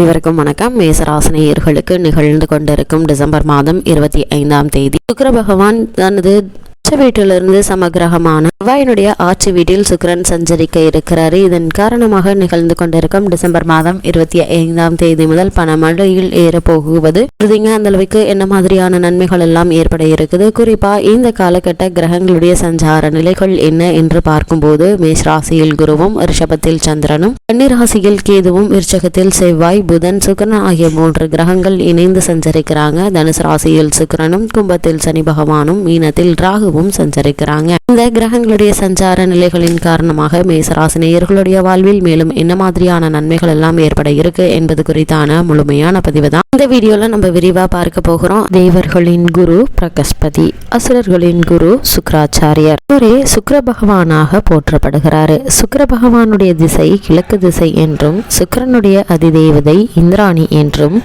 இவருக்கும் வணக்கம். மேசராசனையர்களுக்கு நிகழ்ந்து கொண்டிருக்கும் டிசம்பர் மாதம் இருபத்தி ஐந்தாம் தேதி. சுக்கர பகவான் தனது உச்ச வீட்டிலிருந்து சமகிரகமான செவ்வாயினுடைய ஆட்சி வீட்டில் சுக்கிரன் சஞ்சரிக்க இருக்கிறாரு. இதன் காரணமாக நிகழ்ந்து கொண்டிருக்கும் டிசம்பர் மாதம் இருபத்தி ஐந்தாம் தேதி முதல் பணமழையில் ஏற போகுவது உறுதிங்க. அந்த அளவுக்கு என்ன மாதிரியான நன்மைகள் எல்லாம் ஏற்பட இருக்குது? குறிப்பா இந்த காலகட்ட கிரகங்களுடைய சஞ்சார நிலைகள் என்ன என்று பார்க்கும்போது மேஷ் ராசியில் குருவும் ரிஷபத்தில் சந்திரனும் கன்னி ராசியில் கேதுவும் விருச்சகத்தில் செவ்வாய் புதன் சுக்கரன் ஆகிய மூன்று கிரகங்கள் இணைந்து சஞ்சரிக்கிறாங்க. தனுசு ராசியில் சுக்கிரனும் கும்பத்தில் சனி பகவானும் மீனத்தில் ராகுவும் சஞ்சரிக்கிறாங்க. இந்த கிரகங்களுடைய சஞ்சார நிலைகளின் காரணமாக மேசராசினியர்களுடைய வாழ்வில் மேலும் என்ன மாதிரியான நன்மைகள் எல்லாம் ஏற்பட இருக்கு என்பது குறித்தான முழுமையான பதிவு தான் இந்த வீடியோல நம்ம விரிவா பார்க்க போகிறோம். தேவர்களின் குரு பிரகஸ்பதி அசுரர்களின் குரு சுக்கராச்சாரியர். ஒரே சுக்கர பகவானாக போற்றப்படுகிறாரு. சுக்கர பகவானுடைய திசை கிழக்கு திசை என்றும் சுக்கிரனுடைய அதிதேவதை இந்திராணி என்றும்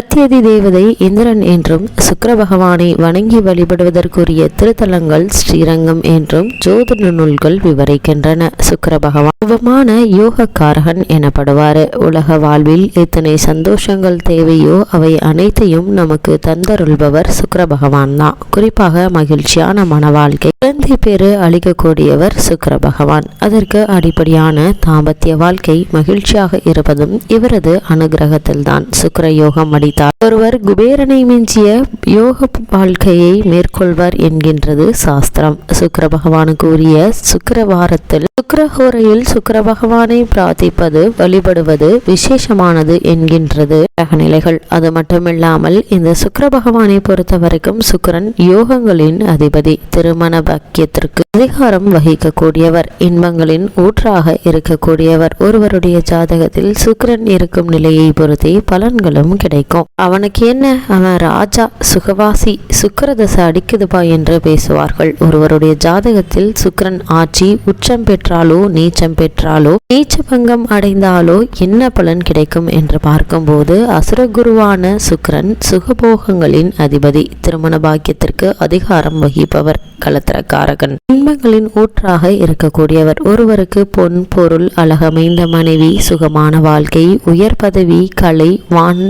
சத்யதி தேவதை இந்திரன் என்றும் சுக்கர பகவானை வணங்கி வழிபடுவதற்குரிய திருத்தலங்கள் ஸ்ரீரங்கம் என்றும் ஜோதிட நூல்கள் விவரிக்கின்றன. சுக்கர பகவான் சுபமான யோகக்காரகன் எனப்படுவார். உலக வாழ்வில் எத்தனை சந்தோஷங்கள் தேவையோ அவை அனைத்தையும் நமக்கு தந்தருள்பவர் சுக்கர பகவான் தான். குறிப்பாக மகிழ்ச்சியான மன வாழ்க்கை குழந்தை பேரு அளிக்கக்கூடியவர் சுக்கர பகவான். அதற்கு அடிப்படையான தாம்பத்திய வாழ்க்கை மகிழ்ச்சியாக இருப்பதும் இவரது அனுகிரகத்தில்தான். சுக்கர யோகம் அடித்தார் ஒருவர் குபேரனை மிஞ்சிய யோக வாழ்க்கையை மேற்கொள்வார் என்கின்றது சாஸ்திரம். சுக்கர பகவானுக்கு உரிய சுக்கரவாரத்தில் சுக்கரஹோரையில் சுக்கர பகவானை பிரார்த்திப்பது வழிபடுவது விசேஷமானது என்கின்றது. கிரகநிலைகள் அது மட்டுமில்லாமல் இந்த சுக்கர பகவானை பொறுத்த வரைக்கும் சுக்கிரன் யோகங்களின் அதிபதி. திருமண பாக்கியத்திற்கு அதிகாரம் வகிக்கக்கூடியவர். இன்பங்களின் ஊற்றாக இருக்கக்கூடியவர். ஒருவருடைய ஜாதகத்தில் சுக்கிரன் இருக்கும் நிலையை பொறுத்தே பலன்களும் கிடைக்கும். அவனுக்கு என்ன? அவன் ராஜா சுகவாசி சுக்கிரதசை அடிக்குதுபா என்று பேசுவார்கள். ஒருவருடைய ஜாதகத்தில் சுக்கிரன் ஆட்சி உச்சம் பெற்றாலோ நீச்சம் பெற்றாலோ நீச்ச பங்கம் அடைந்தாலோ என்ன பலன் கிடைக்கும் என்று பார்க்கும்போது அசுரகுருவான சுக்கரன் சுகபோகங்களின் அதிபதி திருமண பாக்கியத்திற்கு அதிகாரம் வகிப்பவர் கலத்திரக்காரகன் இன்பங்களின் ஊற்றாக இருக்கக்கூடியவர். ஒருவருக்கு பொன் பொருள் அழகமைந்த மனைவி சுகமான வாழ்க்கை உயர் பதவி கலை வான்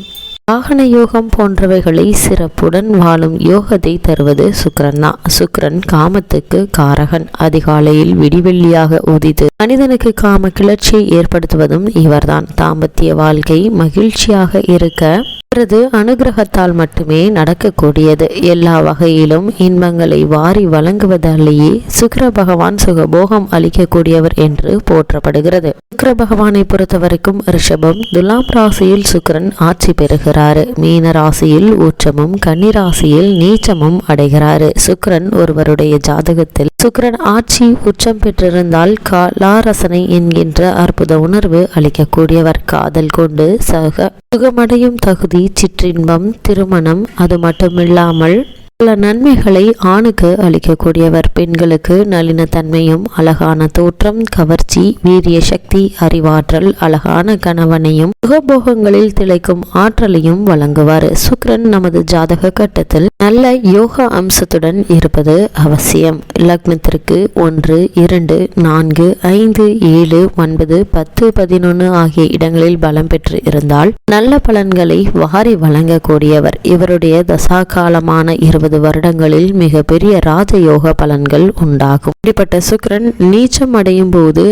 வாகன யோகம் போன்றவைகளை சிறப்புடன் வாழும் யோகத்தை தருவது சுக்கரன் தான் சுக்கரன் காமத்துக்கு காரகன். அதிகாலையில் விடிவெள்ளியாக உதித்து மனிதனுக்கு காம கிளர்ச்சியை ஏற்படுத்துவதும் இவர்தான். தாம்பத்திய வாழ்க்கை மகிழ்ச்சியாக இருக்க அவரது அனுகிரகத்தால் மட்டுமே நடக்கக்கூடியது. எல்லா வகையிலும் இன்பங்களை வாரி வழங்குவதாலேயே சுக்கர பகவான் சுகபோகம் அளிக்கக்கூடியவர் என்று போற்றப்படுகிறது. சுக்கிர பகவானை பொறுத்தவரைக்கும் ரிஷபம் துலாம் ராசியில் சுக்கிரன் ஆட்சி பெறுகிறார். மீன ராசியில் ஊற்றமும் கன்னி ராசியில் நீச்சமும் அடைகிறாரு. சுக்ரன் ஒருவருடைய ஜாதகத்தில் சுக்கிரன் ஆட்சி உச்சம் பெற்றிருந்தால் காலாரசனை என்கின்ற அற்புத உணர்வு அளிக்கக்கூடியவர். காதல் கொண்டு சக சுகமடையும் தகுதி சிற்றின்பம் திருமணம் அது மட்டுமில்லாமல் பல நன்மைகளை ஆணுக்கு அளிக்கக்கூடியவர். பெண்களுக்கு நளினத்தன்மையும் அழகான தோற்றம் கவர்ச்சி வீரிய சக்தி அறிவாற்றல் அழகான கணவனையும் சுகபோகங்களில் திளைக்கும் ஆற்றலையும் வழங்குவார். சுக்ரன் நமது ஜாதக கட்டத்தில் நல்ல யோகா அம்சத்துடன் இருப்பது அவசியம். லக்னத்திற்கு ஒன்று இரண்டு நான்கு ஐந்து ஏழு ஒன்பது பத்து பதினொன்று ஆகிய இடங்களில் பலம் பெற்று இருந்தால் நல்ல பலன்களை வாரி வழங்கக்கூடியவர். இவருடைய தசா காலமான இருபது வருடங்களில் மிக பெரிய ராஜயோக பலன்கள் உண்டாகும். இப்படிப்பட்ட சுக்கரன் நீச்சம் அடையும் போது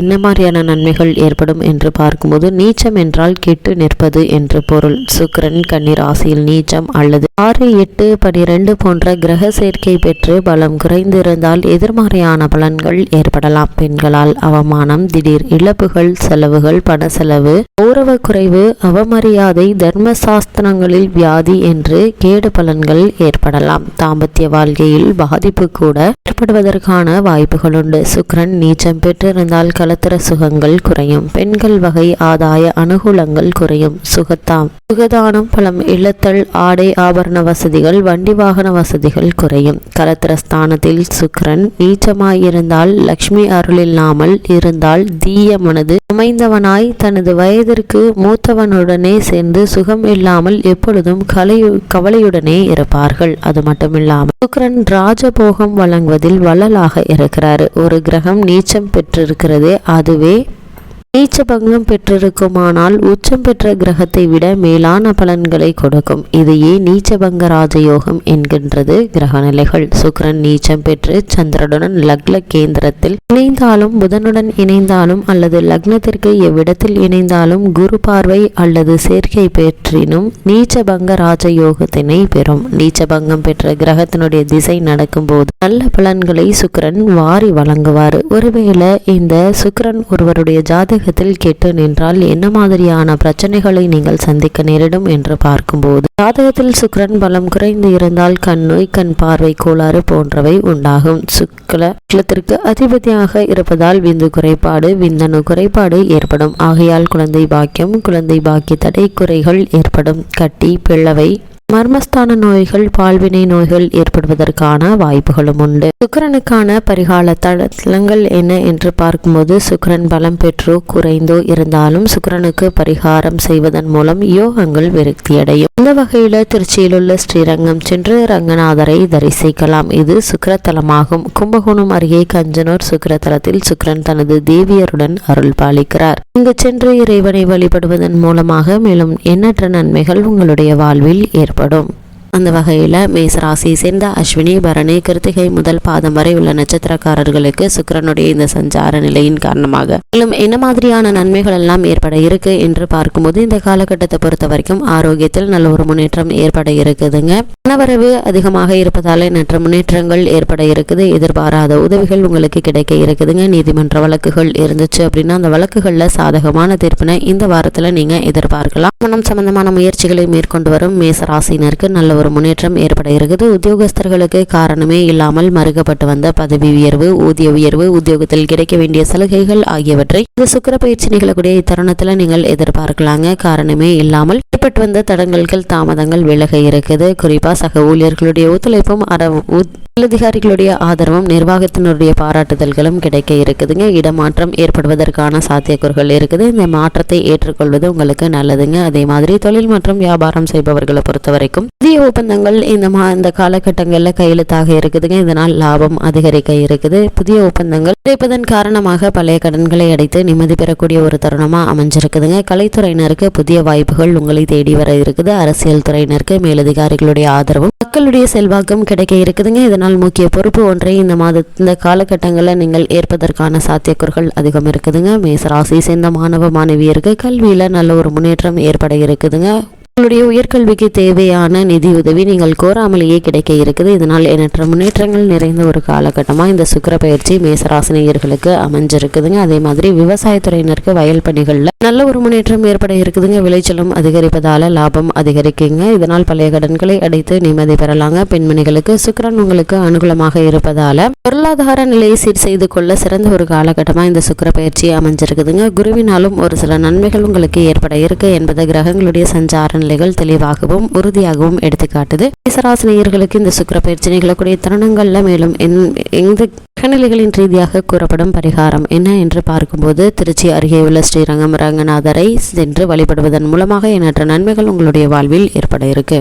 என்ன மாதிரியான நன்மைகள் ஏற்படும் என்று பார்க்கும்போது நீச்சம் என்றால் கெட்டு நிற்பது என்று பொருள். சுக்கிரன் கன்னிராசியில் நீச்சம் அல்லது ஆறு எட்டு பனிரெண்டு போன்ற கிரக சேர்க்கை பெற்று பலம் குறைந்திருந்தால் எதிர்மறையான பலன்கள் ஏற்படலாம். பெண்களால் அவமானம் திடீர் இழப்புகள் செலவுகள் பண செலவு கௌரவ குறைவு அவமரியாதை தர்ம சாஸ்திரங்களில் வியாதி என்று கேடு பலன்கள் ஏற்படலாம். தாம்பத்திய வாழ்க்கையில் பாதிப்பு கூட ஏற்படுவதற்கான வாய்ப்புகள் உண்டு சுக்ரன் நீச்சம் பெற்றிருந்தால் கலத்திர சுகங்கள் குறையும். பெண்கள் வகை ஆதாய அனுகூலங்கள் குறையும். சுகத்தாம். சுகதானம் பலம் இழுத்தல் ஆடை ஆபரண வசதிகள் வண்டி வாகன வசதிகள் குறையும். கலத்திரஸ்தானத்தில் சுக்ரன் நீச்சமாயிருந்தால் லக்ஷ்மி அருள் இல்லாமல் இருந்தால் தீய மனது அமைந்தவனாய் தனது வயதிற்கு மூத்தவனுடனே சேர்ந்து சுகம் இல்லாமல் எப்பொழுதும் கலை கவலையுடனே இருப்பார்கள். அது மட்டுமில்லாமல் சுக்கரன் ராஜபோகம் வழங்குவதில் வள்ளலாக இருக்கிறார். ஒரு கிரகம் நீச்சம் பெற்றிருக்கிறது. அதுவே நீச்ச பங்கம் பெற்றிருக்குமானால் உச்சம் பெற்ற கிரகத்தை விட மேலான பலன்களை கொடுக்கும். இதையே நீச்சபங்க ராஜயோகம் என்கின்றது. கிரக நிலைகள். சுக்கிரன் நீச்சம் பெற்று சந்திரனுடன் லக்ன கேந்திரத்தில் இணைந்தாலும் புதனுடன் இணைந்தாலும் அல்லது லக்னத்திற்கு எவ்விடத்தில் இணைந்தாலும் குரு பார்வை அல்லது சேர்க்கை பெற்றினும் நீச்சபங்க ராஜயோகத்தினை பெறும். நீச்சபங்கம் பெற்ற கிரகத்தினுடைய திசை நடக்கும்போது நல்ல பலன்களை சுக்கிரன் வாரி வழங்குவார். ஒருவேளை இந்த சுக்கரன் ஒருவருடைய ஜாதக ஜாதகத்தில் கெட்டு நின்றால் என்ன மாதிரியான பிரச்சனைகளை நீங்கள் சந்திக்க நேரிடும் என்று பார்க்கும்போது ஜாதகத்தில் சுக்கரன் பலம் குறைந்து இருந்தால் கண் நோய் கண் பார்வை கோளாறு போன்றவை உண்டாகும். சுக்ல குலத்திற்கு அதிபதியாக இருப்பதால் விந்து குறைபாடு விந்தணு குறைபாடு ஏற்படும். ஆகையால் குழந்தை பாக்கியம் குழந்தை பாக்கிய தடை குறைகள் ஏற்படும். கட்டி பிள்ளவை மர்மஸ்தான நோய்கள் பால்வினை நோய்கள் ஏற்படுவதற்கான வாய்ப்புகளும் உண்டு. சுக்கரனுக்கான பரிகால தளங்கள் என்ன என்று பார்க்கும்போது சுக்கரன் பலம் பெற்றோ குறைந்தோ இருந்தாலும் சுக்கரனுக்கு பரிகாரம் செய்வதன் மூலம் யோகங்கள் விருத்தியடையும் இந்த வகையில் திருச்சியில் உள்ள ஸ்ரீரங்கம் சென்று ரங்கநாதரை தரிசிக்கலாம். இது சுக்கரத்தலமாகும். கும்பகோணம் அருகே கஞ்சனூர் சுக்கரத்தலத்தில் சுக்கரன் தனது தேவியருடன் அருள் பாலிக்கிறார். இங்கு சென்று இறைவனை வழிபடுவதன் மூலமாக மேலும் எண்ணற்ற நன்மைகள் உங்களுடைய வாழ்வில் ஏற்படும். ஏற்படும் அந்த வகையில் மேசராசியை சேர்ந்த அஸ்வினி பரணி கிருத்திகை முதல் பாதம் வரை உள்ள நட்சத்திரக்காரர்களுக்கு சுக்கிரனுடைய இந்த சஞ்சார நிலையின் காரணமாக. மேலும் என்ன மாதிரியான நன்மைகள் எல்லாம் ஏற்பட இருக்கு என்று பார்க்கும்போது இந்த காலகட்டத்தை பொறுத்த வரைக்கும் ஆரோக்கியத்தில் நல்ல ஒரு முன்னேற்றம் ஏற்பட இருக்குதுங்க. பணவரவு அதிகமாக இருப்பதால் நற்ற முன்னேற்றங்கள் ஏற்பட இருக்குது. எதிர்பாராத உதவிகள் உங்களுக்கு கிடைக்க இருக்குதுங்க. நீதிமன்ற வழக்குகள் இருந்துச்சு அப்படின்னா அந்த வழக்குகளில் சாதகமான தீர்ப்பினை இந்த வாரத்தில் நீங்க எதிர்பார்க்கலாம். மனம் சம்பந்தமான முயற்சிகளை மேற்கொண்டு வரும் மேசராசினருக்கு நல்ல ஒரு முன்னேற்றம் ஏற்பட இருக்குது உத்தியோகஸ்தர்களுக்கு காரணமே இல்லாமல் மறுக்கப்பட்டு வந்த பதவி உயர்வு ஊதிய உயர்வு உத்தியோகத்தில் கிடைக்க வேண்டிய சலுகைகள் ஆகியவற்றை இந்த சுக்கர பயிற்சி நிகழக்கூடிய இத்தருணத்தில் நீங்கள் எதிர்பார்க்கலாங்க. காரணமே இல்லாமல் ஏற்பட்டு வந்த தடங்கல்கள் தாமதங்கள் விலக இருக்குது. குறிப்பாக சக ஊழியர்களுடைய ஒத்துழைப்பும் அற மேலதிகாரிகளுடைய ஆதரவும் நிர்வாகத்தினுடைய பாராட்டுதல்களும் கிடைக்க இருக்குதுங்க. இடமாற்றம் ஏற்படுவதற்கான சாத்தியக்கூறுகள் இருக்குது. இந்த மாற்றத்தை ஏற்றுக்கொள்வது உங்களுக்கு நல்லதுங்க. அதே மாதிரி தொழில் மற்றும் வியாபாரம் செய்பவர்களை பொறுத்த வரைக்கும் புதிய ஒப்பந்தங்கள் இந்த மா இந்த காலகட்டங்களில் கையெழுத்தாக இருக்குதுங்க. இதனால் லாபம் அதிகரிக்க இருக்குது. புதிய ஒப்பந்தங்கள் கிடைப்பதன் காரணமாக பழைய கடன்களை அடைத்து நிம்மதி பெறக்கூடிய ஒரு தருணமாக அமைஞ்சிருக்குதுங்க. கலைத்துறையினருக்கு புதிய வாய்ப்புகள் உங்களை தேடி வர இருக்குது. அரசியல் துறையினருக்கு மேலதிகாரிகளுடைய ஆதரவும் மக்களுடைய செல்வாக்கும் கிடைக்க இருக்குதுங்க. இதனால் முக்கிய பொறுப்பு ஒன்றை இந்த மாத இந்த காலகட்டங்களில் நீங்கள் ஏற்பதற்கான சாத்தியக்கூறுகள் அதிகம் இருக்குதுங்க. மேசராசி சேர்ந்த மாணவ மாணவியருக்கு கல்வியில் நல்ல ஒரு முன்னேற்றம் ஏற்பட இருக்குதுங்க. உங்களுடைய உயர்கல்விக்கு தேவையான நிதி உதவி நீங்கள் கோராமலேயே கிடைக்க இருக்குது. இதனால் எண்ணற்ற முன்னேற்றங்கள் நிறைந்த ஒரு காலகட்டமாக இந்த சுக்கர பயிற்சி மேசராசினியர்களுக்கு அமைஞ்சிருக்குதுங்க. அதே மாதிரி விவசாயத்துறையினருக்கு வயல் பணிகளில் நல்ல ஒரு முன்னேற்றம் ஏற்பட இருக்குதுங்க. விளைச்சலும் அதிகரிப்பதால லாபம் அதிகரிக்குங்க. இதனால் பழைய கடன்களை அடைத்து நிம்மதி பெறலாங்க. பெண்மணிகளுக்கு சுக்கரன் உங்களுக்கு அனுகூலமாக இருப்பதால பொருளாதார நிலையை சீர் செய்து கொள்ள சிறந்த ஒரு காலகட்டமாக இந்த சுக்கர பயிற்சி அமைஞ்சிருக்குதுங்க. குருவினாலும் ஒரு சில நன்மைகள் உங்களுக்கு ஏற்பட இருக்கு என்பதை கிரகங்களுடைய சஞ்சார நிலைகள் தெளிவாகவும் உறுதியாகவும் எடுத்துக்காட்டுது. மேசராசினியர்களுக்கு இந்த சுக்கர பயிற்சி நிகழக்கூடிய தருணங்கள்ல மேலும் எந்த கிரகநிலைகளின் ரீதியாக கூறப்படும் பரிகாரம் என்ன என்று பார்க்கும்போது திருச்சி அருகே உள்ள ஸ்ரீரங்கம் ரங்கநாதரை சென்று வழிபடுவதன் மூலமாக எண்ணற்ற நன்மைகள் உங்களுடைய வாழ்வில் ஏற்பட இருக்கு.